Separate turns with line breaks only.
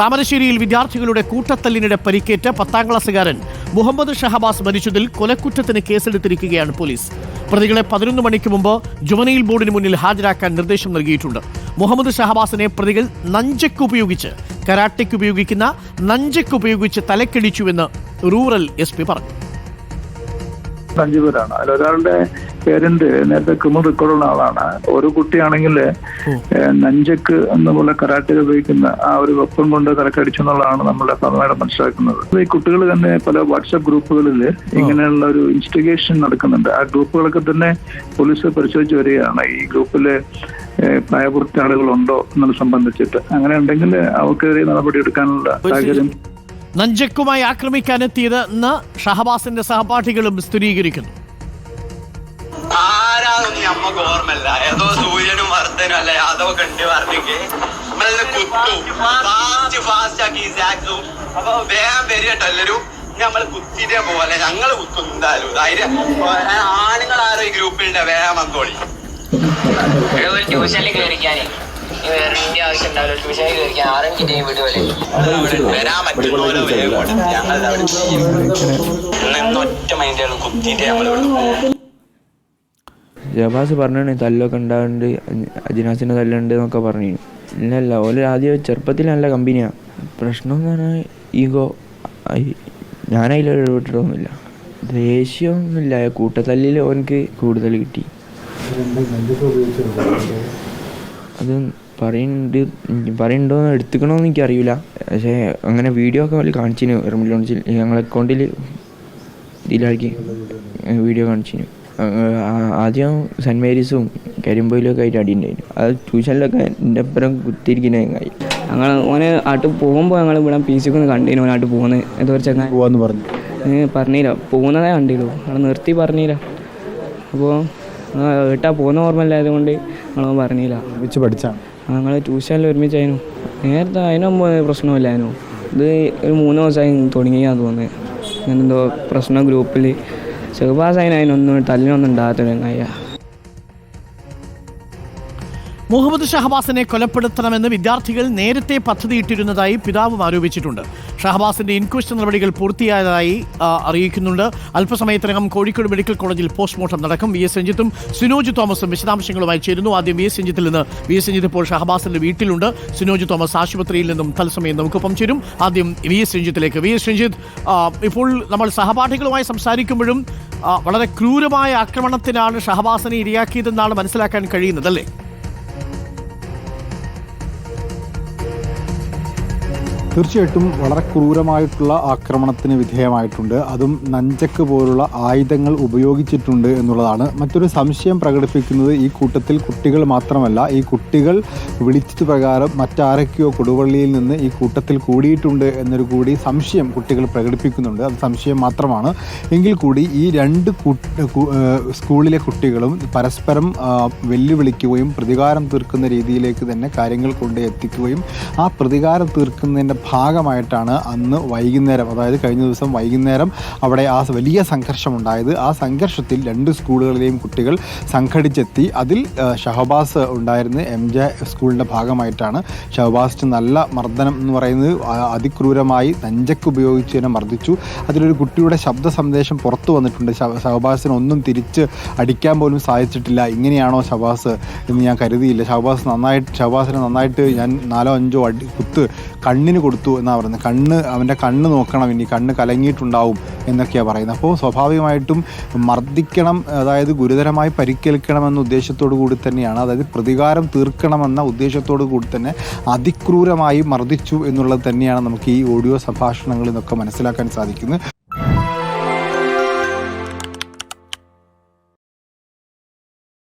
താമരശ്ശേരിയിൽ വിദ്യാർത്ഥികളുടെ കൂട്ടത്തല്ലിനിടെ പരിക്കേറ്റ പത്താം ക്ലാസ്സുകാരൻ മുഹമ്മദ് ഷഹബാസ് മരിച്ചതിൽ കൊലക്കുറ്റത്തിന് കേസെടുത്തിരിക്കുകയാണ് പോലീസ്. പ്രതികളെ പതിനൊന്ന് മണിക്ക് മുമ്പ് ജുവനയിൽ ബോർഡിന് മുന്നിൽ ഹാജരാക്കാൻ നിർദ്ദേശം നൽകിയിട്ടുണ്ട്. മുഹമ്മദ് ഷഹബാസിനെ പ്രതികൾ നഞ്ചക്ക് ഉപയോഗിച്ച് കരാട്ടയ്ക്ക് ഉപയോഗിക്കുന്ന നഞ്ചക്ക് ഉപയോഗിച്ച് തലക്കടിച്ചുവെന്ന് റൂറൽ എസ് പി പറഞ്ഞു
അഞ്ചു പേരാണ് അതിലൊരാളുടെ പേരന്റ് നേരത്തെ ക്രിമിനൽ റെക്കോർഡുള്ള ആളാണ്. ഒരു കുട്ടിയാണെങ്കിൽ നഞ്ചക്ക് എന്ന പോലെ കരാട്ടിൽ ഉപയോഗിക്കുന്ന ആ ഒരു വെപ്പം കൊണ്ട് തലക്കടിച്ചു എന്നുള്ളതാണ് നമ്മുടെ പ്രധാനമായിട്ട് മനസ്സിലാക്കുന്നത്. ഈ കുട്ടികൾ തന്നെ പല വാട്സപ്പ് ഗ്രൂപ്പുകളിൽ ഇങ്ങനെയുള്ള ഒരു ഇൻസ്റ്റിഗേഷൻ നടക്കുന്നുണ്ട്. ആ ഗ്രൂപ്പുകളൊക്കെ തന്നെ പോലീസ് പരിശോധിച്ച് വരികയാണ്. ഈ ഗ്രൂപ്പിലെ പ്രായപൂർത്തി ആളുകളുണ്ടോ എന്നത് സംബന്ധിച്ചിട്ട്. അങ്ങനെ ഉണ്ടെങ്കിൽ അവർക്കെതിരെ നടപടി എടുക്കാനുള്ള സാഹചര്യം
നഞ്ചക്കുമായി ആക്രമിക്കാനെത്തിയത് എന്ന് ഷഹബാസിന്റെ സഹപാഠികളും സ്ഥിരീകരിക്കുന്നു.
ആരാന്നൊന്നും നമ്മക്ക് ഓർമ്മല്ല ഏതോ സൂര്യനും വർദ്ധനും അല്ല? യാദവ് കണ്ടി പറഞ്ഞെങ്കിൽ നമ്മളെ കുത്തു. ഫാസ്റ്റ് ഫാസ്റ്റ് ആക്കി സാക്സും അപ്പൊ വേഗം വരികട്ടോ എല്ലാരും നമ്മൾ കുത്തിനെ പോലെ ഞങ്ങൾ കുത്തും എന്തായാലും. ധൈര്യം. ആണുങ്ങൾ ആരോ ഈ ഗ്രൂപ്പിലുണ്ട് വേഗം വന്നോളി.
ട്യൂഷനിൽ കയറിക്കാനേ. വേറെ ആവശ്യം ഉണ്ടാവില്ല ട്യൂഷനിൽ കയറിക്കാൻ ആരും കിട്ടിയും വിടുവല്ലേ
വരാൻ പറ്റുന്നോലോ വേഗം കൊണ്ട് ഞങ്ങൾ അവിടെ മൈൻഡാണ് കുത്തിയിട്ട് നമ്മൾ ഇവിടെ പോകും
ജബാസ് പറഞ്ഞു തല്ലൊക്കെ ഉണ്ടാകുന്നുണ്ട് അജിനാസിന്റെ തല്ലുണ്ട് എന്നൊക്കെ പറഞ്ഞു ഇല്ലല്ല ഓൽ ആദ്യം ചെറുപ്പത്തിൽ നല്ല കമ്പനിയാണ് പ്രശ്നം എന്ന് പറഞ്ഞാൽ ഈഗോ ഞാനതിൽ ഇടപെട്ടിട്ടൊന്നുമില്ല. ദേഷ്യമൊന്നുമില്ല. കൂട്ടത്തല്ലിൽ ഓനക്ക് കൂടുതൽ കിട്ടി. അത് പറയുന്നുണ്ട് പറയുന്നുണ്ടോ എന്ന് എടുത്തുക്കണമെന്ന് എനിക്കറിയില്ല. പക്ഷേ അങ്ങനെ വീഡിയോ ഒക്കെ അവർ കാണിച്ചിന് എറമിലോണിച്ചിൽ ഞങ്ങളെ അക്കൗണ്ടിൽ ഇതിലാക്കി വീഡിയോ കാണിച്ചിന്. ആദ്യം സെന്റ് മേരീസും കരിമ്പോയിലും ഒക്കെ ആയിട്ട് അടിയുണ്ടായിരുന്നു അത് ട്യൂഷനിലൊക്കെ എന്റെ അപ്പുറം കുത്തിയിരിക്കുന്ന ചങ്ങായി
ഞങ്ങൾ ഓന് ആട്ട് പോകുമ്പോൾ ഞങ്ങൾ ഇവിടെ പി സിക്ക് ഒന്ന് കണ്ടീനു ഓനാട്ട് പോകുന്നത് എന്തോ ഒരു ചങ്ങായി.
പോവാന്ന് പറഞ്ഞു.
പറഞ്ഞില്ല പോകുന്നതേ കണ്ടിരുന്നു അവിടെ നിർത്തി പറഞ്ഞില്ല അപ്പോൾ ഏട്ടാ പോകുന്ന ഓർമ്മ കൊണ്ട് ഞങ്ങൾ പറഞ്ഞില്ല
വെച്ച് പഠിച്ചാണ്
ഞങ്ങൾ ട്യൂഷനിൽ ഒരുമിച്ചായിരുന്നു. നേരത്തെ അതിനുമ്പോൾ മുമ്പ് പ്രശ്നമില്ലായിരുന്നു ഇത് ഒരു മൂന്ന് ദിവസമായി തുടങ്ങിയാൽ തോന്നുന്നത് ഞാനെന്തോ എന്തോ പ്രശ്നം ഗ്രൂപ്പിൽ ചെറുപാസ് അതിന് അതിനൊന്നും തല്ലിനൊന്നും ഉണ്ടാകത്തില്ല ചങ്ങായിയാ
മുഹമ്മദ് ഷഹബാസിനെ കൊലപ്പെടുത്തണമെന്ന് വിദ്യാർത്ഥികൾ നേരത്തെ പദ്ധതിയിട്ടിരുന്നതായി പിതാവും ആരോപിച്ചിട്ടുണ്ട്. ഷഹബാസിന്റെ ഇൻക്വസ്റ്റ് നടപടികൾ പൂർത്തിയായതായി അറിയിക്കുന്നുണ്ട്. അല്പസമയത്തിനകം കോഴിക്കോട് മെഡിക്കൽ കോളേജിൽ പോസ്റ്റ്മോർട്ടം നടക്കും. വി എസ് രഞ്ജിത്തും സിനോജ് തോമസും വിശദാംശങ്ങളുമായി ചേരുന്നു. ആദ്യം വി എസ് രഞ്ജിത്തിൽ നിന്ന്. വി എസ് രഞ്ജിത്ത് ഇപ്പോൾ ഷഹബാസിന്റെ വീട്ടിലുണ്ട്. സിനോജ് തോമസ് ആശുപത്രിയിൽ നിന്നും തത്സമയം നമുക്കൊപ്പം ചേരും. ആദ്യം വി എസ് രഞ്ജിത്തിലേക്ക്. വി എസ് രഞ്ജിത്ത് ഇപ്പോൾ നമ്മൾ സഹപാഠികളുമായി സംസാരിക്കുമ്പോഴും വളരെ ക്രൂരമായ ആക്രമണത്തിനാണ് ഷഹബാസിനെ ഇരയാക്കിയതെന്നാണ് മനസ്സിലാക്കാൻ കഴിയുന്നത് അല്ലേ?
തീർച്ചയായിട്ടും വളരെ ക്രൂരമായിട്ടുള്ള ആക്രമണത്തിന് വിധേയമായിട്ടുണ്ട്. അതും നഞ്ചക്ക് പോലുള്ള ആയുധങ്ങൾ ഉപയോഗിച്ചിട്ടുണ്ട് എന്നുള്ളതാണ്. മറ്റൊരു സംശയം പ്രകടിപ്പിക്കുന്നത് ഈ കൂട്ടത്തിൽ കുട്ടികൾ മാത്രമല്ല. ഈ കുട്ടികൾ വിളിച്ചത് പ്രകാരം മറ്റാരൊക്കെയോ കൊടുവള്ളിയിൽ നിന്ന് ഈ കൂട്ടത്തിൽ കൂടിയിട്ടുണ്ട് എന്നൊരു കൂടി സംശയം കുട്ടികൾ പ്രകടിപ്പിക്കുന്നുണ്ട്. അത് സംശയം മാത്രമാണ്. എങ്കിൽ കൂടി ഈ രണ്ട് സ്കൂളിലെ കുട്ടികളും പരസ്പരം വെല്ലുവിളിക്കുകയും പ്രതികാരം തീർക്കുന്ന രീതിയിലേക്ക് തന്നെ കാര്യങ്ങൾ കൊണ്ട് എത്തിക്കുകയും ആ പ്രതികാരം തീർക്കുന്നതിന്റെ ഭാഗമായിട്ടാണ് അന്ന് വൈകുന്നേരം അതായത് കഴിഞ്ഞ ദിവസം വൈകുന്നേരം അവിടെ ആ വലിയ സംഘർഷമുണ്ടായത്. ആ സംഘർഷത്തിൽ രണ്ട് സ്കൂളുകളിലെയും കുട്ടികൾ സംഘടിച്ചെത്തി. അതിൽ ഷഹബാസ് ഉണ്ടായിരുന്ന എം ജെ സ്കൂളിന്റെ ഭാഗമായിട്ടാണ്. ഷഹബാസിന് നല്ല മർദ്ദനം എന്ന് പറയുന്നത് അതിക്രൂരമായി നഞ്ചക്ക് ഉപയോഗിച്ച് തന്നെ മർദ്ദിച്ചു. അതിലൊരു കുട്ടിയുടെ ശബ്ദ സന്ദേശം പുറത്തു വന്നിട്ടുണ്ട്. ഷഹ- ഷഹബാസിന് ഒന്നും തിരിച്ച് അടിക്കാൻ പോലും സാധിച്ചിട്ടില്ല. ഇങ്ങനെയാണോ ഷഹബാസ് എന്ന് ഞാൻ കരുതിയില്ല. ഷഹബാസ് നന്നായിട്ട് ഷഹബാസിനെ നന്നായിട്ട് ഞാൻ നാലോ അഞ്ചോ അടി കുത്ത് കണ്ണിന് കൊടുത്തു എന്നാണ് പറയുന്നത്. കണ്ണ് അവന്റെ കണ്ണ് നോക്കണം ഇനി കണ്ണ് കലങ്ങിയിട്ടുണ്ടാവും എന്നൊക്കെയാണ് പറയുന്നത്. അപ്പോൾ സ്വാഭാവികമായിട്ടും മർദ്ദിക്കണം അതായത് ഗുരുതരമായി പരിക്കേൽക്കണമെന്ന ഉദ്ദേശത്തോടു കൂടി തന്നെയാണ് അതായത് പ്രതികാരം തീർക്കണമെന്ന ഉദ്ദേശത്തോടു കൂടി തന്നെ അതിക്രൂരമായി മർദ്ദിച്ചു എന്നുള്ളത് തന്നെയാണ് നമുക്ക് ഈ ഓഡിയോ സംഭാഷണങ്ങളിൽ നിന്നൊക്കെ മനസ്സിലാക്കാൻ സാധിക്കുന്നത്.